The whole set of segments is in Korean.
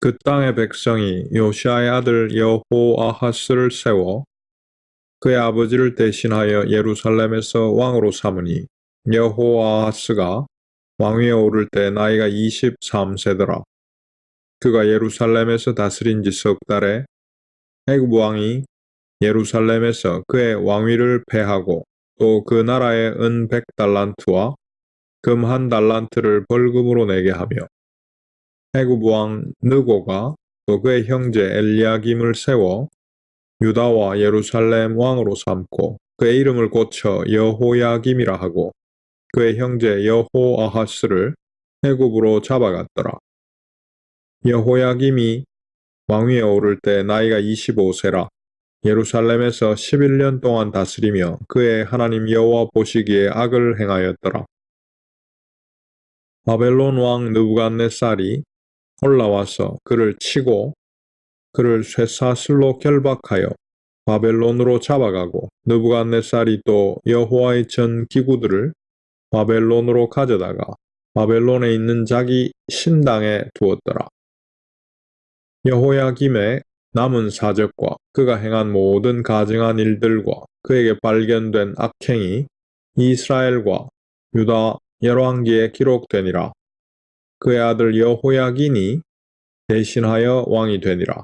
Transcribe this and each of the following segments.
그 땅의 백성이 요시아의 아들 여호아하스를 세워 그의 아버지를 대신하여 예루살렘에서 왕으로 삼으니 여호아하스가 왕위에 오를 때 나이가 23세더라. 그가 예루살렘에서 다스린 지 석 달에 애굽 왕이 예루살렘에서 그의 왕위를 폐하고 또 그 나라의 은 백 달란트와 금 한 달란트를 벌금으로 내게 하며 애굽 왕 느고가 또 그의 형제 엘리야김을 세워 유다와 예루살렘 왕으로 삼고 그의 이름을 고쳐 여호야김이라 하고 그의 형제 여호아하스를 애굽으로 잡아갔더라. 여호야김이 왕위에 오를 때 나이가 25세라 예루살렘에서 11년 동안 다스리며 그의 하나님 여호와 보시기에 악을 행하였더라. 바벨론 왕 느부갓네살이 올라와서 그를 치고 그를 쇠사슬로 결박하여 바벨론으로 잡아가고 느부갓네살이 또 여호와의 전 기구들을 바벨론으로 가져다가 바벨론에 있는 자기 신당에 두었더라. 여호야김의 남은 사적과 그가 행한 모든 가증한 일들과 그에게 발견된 악행이 이스라엘과 유다 열왕기에 기록되니라. 그의 아들 여호야긴이 대신하여 왕이 되니라.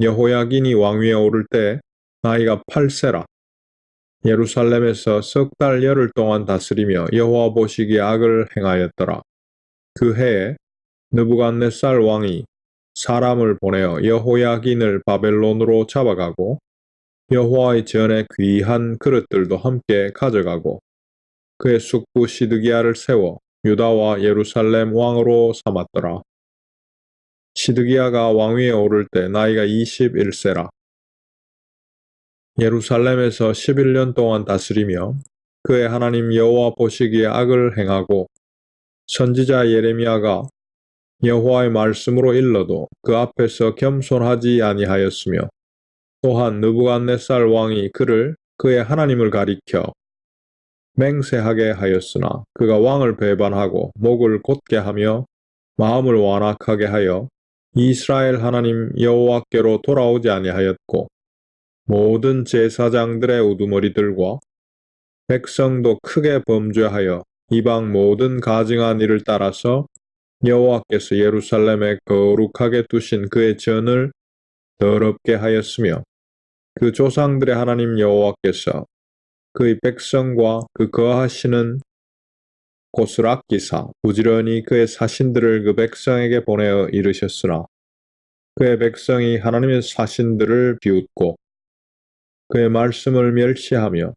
여호야긴이 왕위에 오를 때 나이가 8세라. 예루살렘에서 석 달 열흘 동안 다스리며 여호와 보시기에 악을 행하였더라. 그 해에 느부갓네살 왕이 사람을 보내어 여호야긴을 바벨론으로 잡아가고 여호와의 전에 귀한 그릇들도 함께 가져가고 그의 숙부 시드기야를 세워 유다와 예루살렘 왕으로 삼았더라. 시드기야가 왕위에 오를 때 나이가 21세라. 예루살렘에서 11년 동안 다스리며 그의 하나님 여호와 보시기에 악을 행하고 선지자 예레미야가 여호와의 말씀으로 일러도 그 앞에서 겸손하지 아니하였으며 또한 느부갓네살 왕이 그를 그의 하나님을 가리켜 맹세하게 하였으나 그가 왕을 배반하고 목을 곧게 하며 마음을 완악하게 하여 이스라엘 하나님 여호와께로 돌아오지 아니하였고 모든 제사장들의 우두머리들과 백성도 크게 범죄하여 이방 모든 가증한 일을 따라서 여호와께서 예루살렘에 거룩하게 두신 그의 전을 더럽게 하였으며 그 조상들의 하나님 여호와께서 그의 백성과 그 거하시는 곳을 아끼사 부지런히 그의 사신들을 그 백성에게 보내어 이르셨으나 그의 백성이 하나님의 사신들을 비웃고 그의 말씀을 멸시하며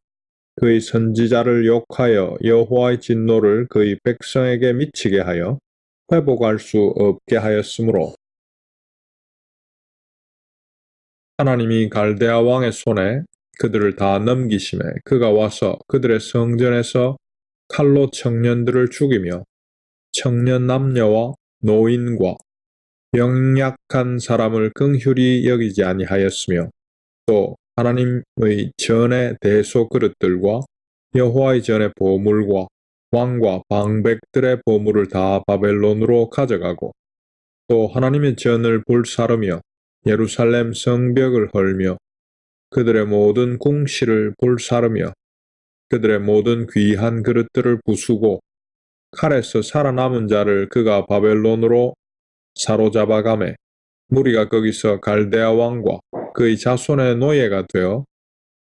그의 선지자를 욕하여 여호와의 진노를 그의 백성에게 미치게 하여 회복할 수 없게 하였으므로 하나님이 갈대아 왕의 손에 그들을 다 넘기심에 그가 와서 그들의 성전에서 칼로 청년들을 죽이며 청년 남녀와 노인과 병약한 사람을 긍휼히 여기지 아니하였으며 또 하나님의 전의 대소 그릇들과 여호와의 전의 보물과 왕과 방백들의 보물을 다 바벨론으로 가져가고 또 하나님의 전을 불사르며 예루살렘 성벽을 헐며 그들의 모든 궁시를 불사르며 그들의 모든 귀한 그릇들을 부수고 칼에서 살아남은 자를 그가 바벨론으로 사로잡아가매 무리가 거기서 갈대아 왕과 그의 자손의 노예가 되어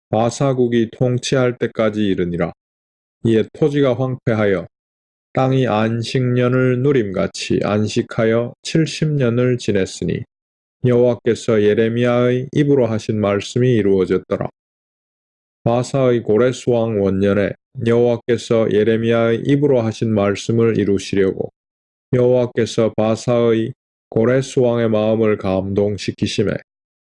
바사국이 통치할 때까지 이르니라. 이에 토지가 황폐하여 땅이 안식년을 누림같이 안식하여 70년을 지냈으니 여호와께서 예레미야의 입으로 하신 말씀이 이루어졌더라. 바사의 고레스 왕 원년에 여호와께서 예레미야의 입으로 하신 말씀을 이루시려고 여호와께서 바사의 고레스 왕의 마음을 감동시키심에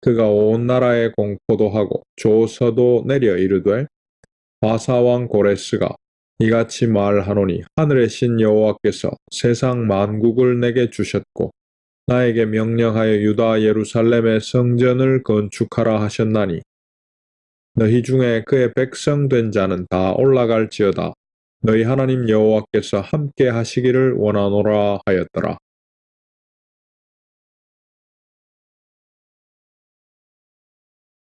그가 온 나라에 공포도 하고 조서도 내려 이르되 바사 왕 고레스가 이같이 말하노니 하늘의 신 여호와께서 세상 만국을 내게 주셨고 나에게 명령하여 유다 예루살렘의 성전을 건축하라 하셨나니 너희 중에 그의 백성 된 자는 다 올라갈지어다 너희 하나님 여호와께서 함께 하시기를 원하노라 하였더라.